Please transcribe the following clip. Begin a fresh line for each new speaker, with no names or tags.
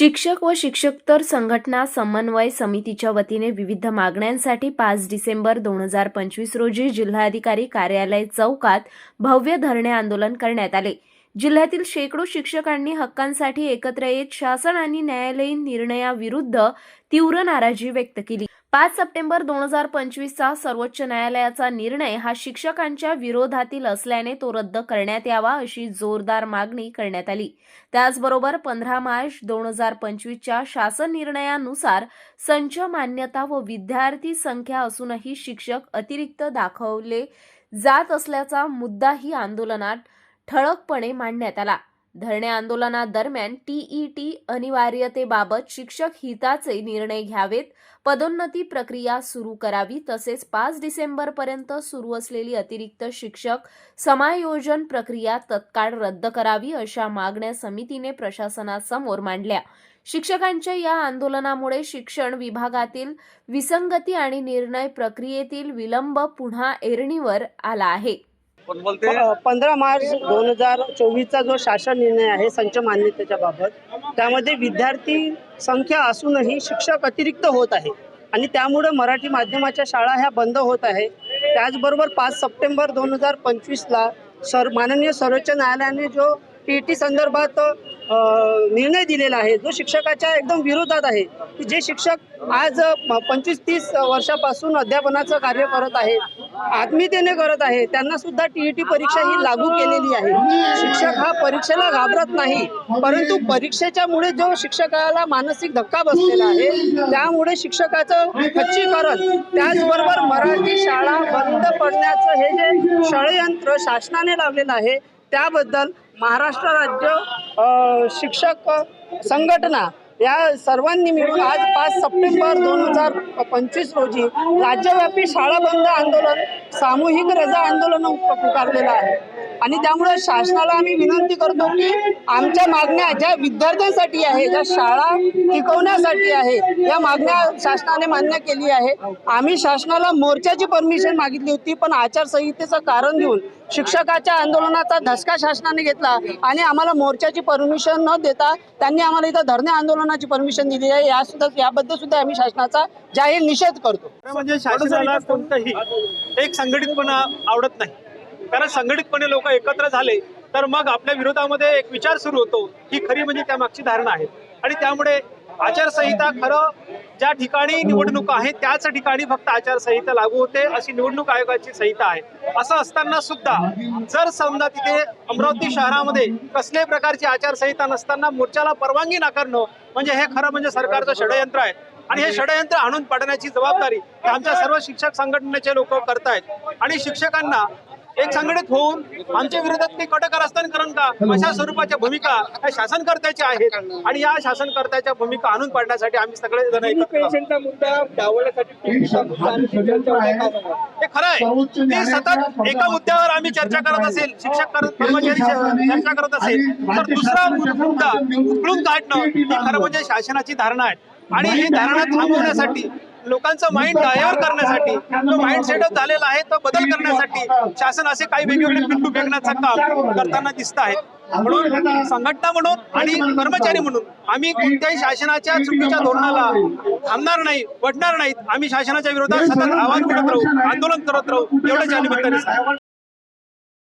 शिक्षक व शिक्षकतर संघटना समन्वय समितीच्या वतीने विविध मागण्यांसाठी पाच डिसेंबर दोन हजार पंचवीस रोजी जिल्हाधिकारी कार्यालय चौकात भव्य धरणे आंदोलन करण्यात आले. जिल्ह्यातील शेकडो शिक्षकांनी हक्कांसाठी एकत्र येत शासन आणि न्यायालयीन निर्णयाविरुद्ध तीव्र नाराजी व्यक्त केली. पाच सप्टेंबर दोन हजार पंचवीसचा सर्वोच्च न्यायालयाचा निर्णय हा शिक्षकांच्या विरोधातील असल्याने तो रद्द करण्यात यावा अशी जोरदार मागणी करण्यात आली. त्याचबरोबर पंधरा मार्च दोन हजार पंचवीसच्या शासन निर्णयानुसार संच मान्यता व विद्यार्थी संख्या असूनही शिक्षक अतिरिक्त दाखवले जात असल्याचा मुद्दाही आंदोलनात ठळकपणे मांडण्यात आला. धरणे आंदोलनादरम्यान टीईटी अनिवार्यतेबाबत शिक्षक हिताचे निर्णय घ्यावेत पदोन्नती प्रक्रिया सुरू करावी तसेच पाच डिसेंबरपर्यंत सुरू असलेली अतिरिक्त शिक्षक समायोजन प्रक्रिया तत्काळ रद्द करावी अशा मागण्या समितीने प्रशासनासमोर मांडल्या. शिक्षकांच्या या आंदोलनामुळे शिक्षण विभागातील विसंगती आणि निर्णय प्रक्रियेतील विलंब पुन्हा एरणीवर आला आहे.
बोलते?
पंधरा मार्च दोन हजार चोवीसचा जो शासन निर्णय आहे संच मान्यतेच्या बाबत त्यामध्ये विद्यार्थी संख्या असूनही शिक्षक अतिरिक्त होत आहे. आणि त्यामुळे मराठी माध्यमाच्या शाळा ह्या बंद होत आहे. त्याचबरोबर पाच सप्टेंबर दोन हजार पंचवीसला सर माननीय सर्वोच्च न्यायालयाने जो पी टी संदर्भात निर्णय दिलेला आहे जो शिक्षकाच्या एकदम विरोधात आहे की जे शिक्षक आज पंचवीस तीस वर्षापासून अध्यापनाचं कार्य करत आहेत आत्मीयतेने करत आहे. त्यांना सुद्धा टीईटी परीक्षा ही लागू केलेली आहे. शिक्षक हा परीक्षेला घाबरत नाही. परंतु परीक्षेच्या मुळे जो शिक्षकाला मानसिक धक्का बसलेला आहे त्यामुळे शिक्षकाचं खच्चीकरण त्याचबरोबर मराठी शाळा बंद पडण्याचं हे जे षडयंत्र शासनाने लावलेलं आहे त्याबद्दल महाराष्ट्र राज्य शिक्षक संघटना या सर्वांनी मिळून आज पाच सप्टेंबर दोन हजार पंचवीस रोजी राज्यव्यापी शाळा बंद आंदोलन सामूहिक रजा आंदोलन पुकारलेलं आहे. आणि त्यामुळे शासनाला आम्ही विनंती करतो की आमच्या मागण्या ज्या विद्यार्थ्यांसाठी आहे ज्या शाळा टिकवण्यासाठी आहे या मागण्या शासनाने मान्य केली आहे. आम्ही शासनाला मोर्चाची परमिशन मागितली होती पण आचारसंहितेचं कारण देऊन शिक्षकाच्या आंदोलनाचा धसका शासनाने घेतला आणि आम्हाला मोर्चाची परमिशन न देता त्यांनी आम्हाला इथं धरणे आंदोलनाची परमिशन दिली आहे. या सुद्धा याबद्दल सुद्धा आम्ही शासनाचा जाहीर निषेध करतो.
म्हणजे शासनाला कोणतंही एक संघटितपणा आवडत नाही. कारण संघटितपणे लोक एकत्र झाले तर मग आपल्या विरोधामध्ये एक विचार सुरू होतो ही खरी म्हणजे त्या मागची धारणा आहे. आणि त्यामुळे आचारसंहिता खरं ज्या ठिकाणी निवडणूक आहेत त्याच ठिकाणी फक्त आचारसंहिता लागू होते अशी निवडणूक आयोगाची संहिता आहे. असं असताना सुद्धा जर समजा तिथे अमरावती शहरामध्ये कसल्याही प्रकारची आचारसंहिता नसताना मोर्चाला परवानगी नाकारणं म्हणजे हे खरं म्हणजे सरकारचं षडयंत्र आहे. आणि हे षडयंत्र आणून पाडण्याची जबाबदारी आमच्या सर्व शिक्षक संघटनेचे लोक करतायत. आणि शिक्षकांना एक संघटित होऊन आमच्या विरोधात काही कडक कारस्थान करण का? अशा स्वरूपाच्या भूमिका या शासनकर्त्याच्या आहेत. आणि या शासनकर्त्याच्या भूमिका आणून पाडण्यासाठी आम्ही सगळे जण एकत्र.
मुद्दा
हे खरं आहे. ते सतत एका मुद्द्यावर आम्ही चर्चा करत असेल. शिक्षक करत कर्मचारी चर्चा करत असेल. तर दुसरा मुद्दा उकळून काढणं ही खरं म्हणजे शासनाची धारणा आहे. आणि ही धारणा थांबवण्यासाठी लोकांचं माइंड डायव्हर करण्यासाठी जो माइंड सेटअप झालेला आहे तो बदल करण्यासाठी शासन असे काही वेगवेगळे पिंटू फेकण्याचं काम करताना दिसत आहेत. म्हणून संघटना म्हणून आणि कर्मचारी म्हणून आम्ही कोणत्याही शासनाच्या चुकीच्या धोरणाला थांबणार नाही वटणार नाहीत. आम्ही शासनाच्या विरोधात सतत आवाज उठत राहू आंदोलन करत राहू एवढंच या निमित्ताने